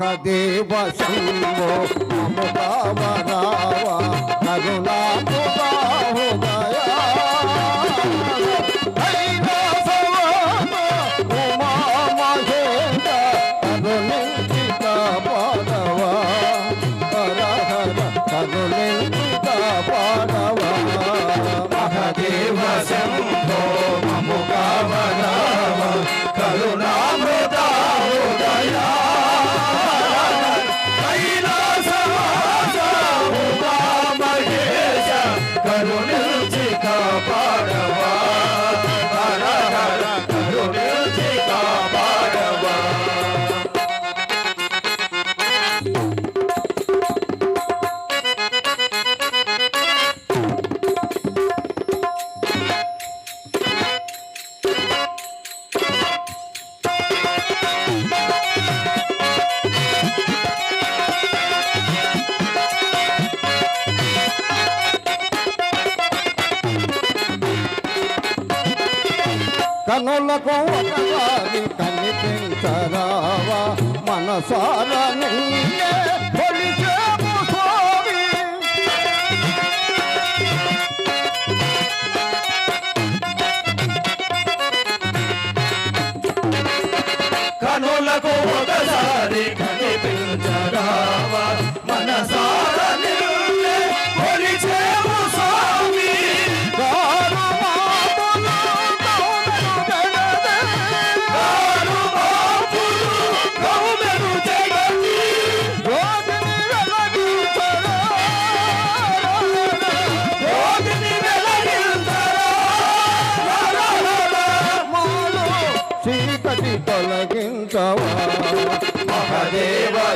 మహదేవ శంభో నమ రామ రామ కరుణా కనులకు ఒకసారి కనిపించరావా మనసారా నిన్నే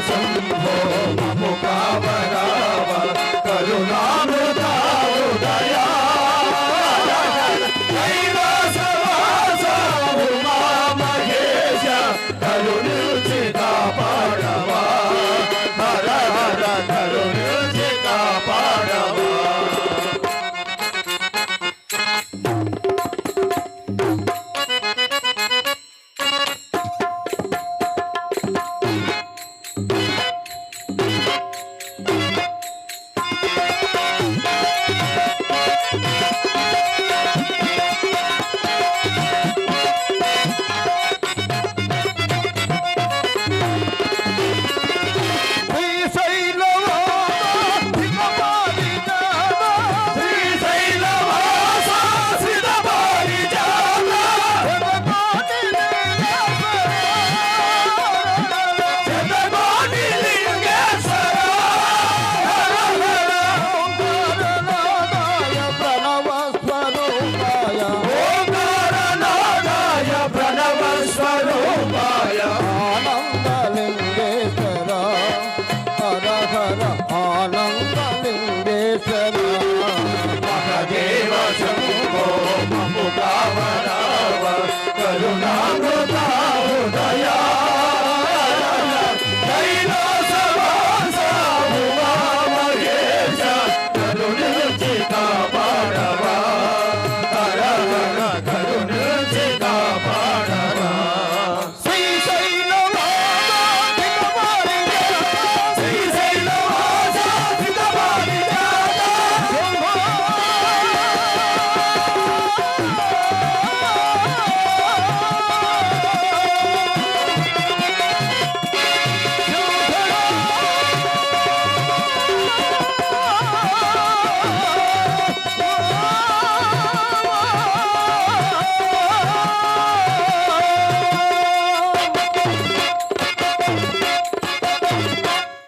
সম্ভব।